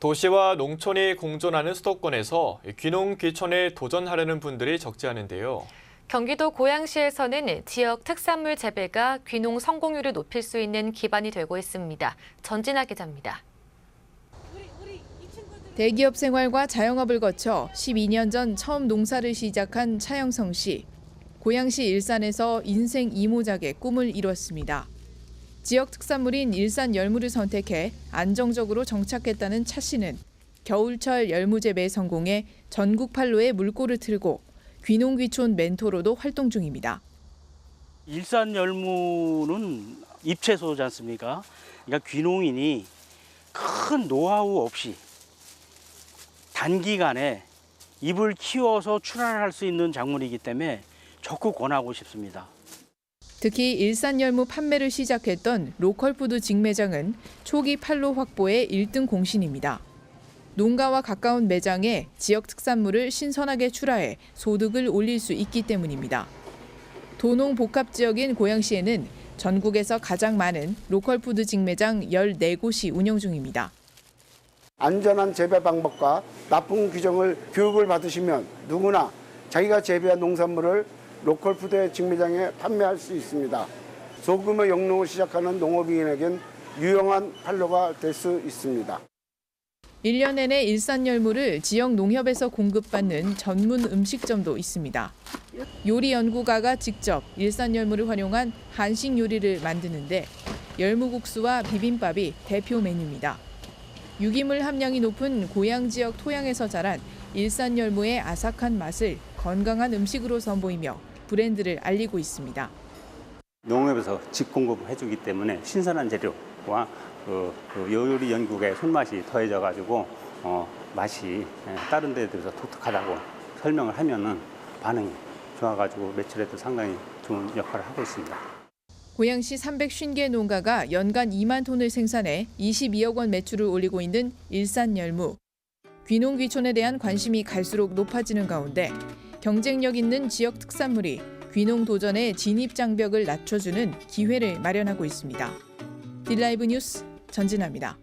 도시와 농촌이 공존하는 수도권에서 귀농 귀촌에 도전하려는 분들이 적지 않은데요. 경기도 고양시에서는 지역 특산물 재배가 귀농 성공률을 높일 수 있는 기반이 되고 있습니다. 전진아 기자입니다. 대기업 생활과 자영업을 거쳐 12년 전 처음 농사를 시작한 차영성 씨. 고양시 일산에서 인생 이모작의 꿈을 이뤘습니다. 지역 특산물인 일산 열무를 선택해 안정적으로 정착했다는 차 씨는 겨울철 열무 재배에 성공해 전국 판로에 물꼬를 틀고 귀농귀촌 멘토로도 활동 중입니다. 일산 열무는 잎채소지 않습니까? 그러니까 귀농인이 큰 노하우 없이 단기간에 잎을 키워서 출하할 수 있는 작물이기 때문에 적극 권하고 싶습니다. 특히 일산 열무 판매를 시작했던 로컬푸드 직매장은 초기 판로 확보에 1등 공신입니다. 농가와 가까운 매장에 지역 특산물을 신선하게 출하해 소득을 올릴 수 있기 때문입니다. 도농 복합 지역인 고양시에는 전국에서 가장 많은 로컬푸드 직매장 14곳이 운영 중입니다. 안전한 재배 방법과 납품 규정을 교육을 받으시면 누구나 자기가 재배한 농산물을 로컬 푸드 직매장에 판매할 수 있습니다. 소규모 영농을 시작하는 농업인에겐 유용한 판로가 될 수 있습니다. 1년 내내 일산 열무를 지역 농협에서 공급받는 전문 음식점도 있습니다. 요리 연구가가 직접 일산 열무를 활용한 한식 요리를 만드는데 열무국수와 비빔밥이 대표 메뉴입니다. 유기물 함량이 높은 고양 지역 토양에서 자란 일산 열무의 아삭한 맛을 건강한 음식으로 선보이며 브랜드를 알리고 있습니다. 농업에서 직공급을 해주기 때문에 신선한 재료와 그, 그 요리 연구의 손맛이 더해져 가지고 어, 맛이 예, 다른 데에 비해서 독특하다고 설명을 하면은 반응이 좋아가지고 매출에도 상당히 좋은 역할을 하고 있습니다. 고양시 350개 농가가 연간 2만 톤을 생산해 22억 원 매출을 올리고 있는 일산 열무. 귀농 귀촌에 대한 관심이 갈수록 높아지는 가운데 경쟁력 있는 지역 특산물이 귀농 도전의 진입 장벽을 낮춰주는 기회를 마련하고 있습니다. 딜라이브 뉴스 전진아입니다.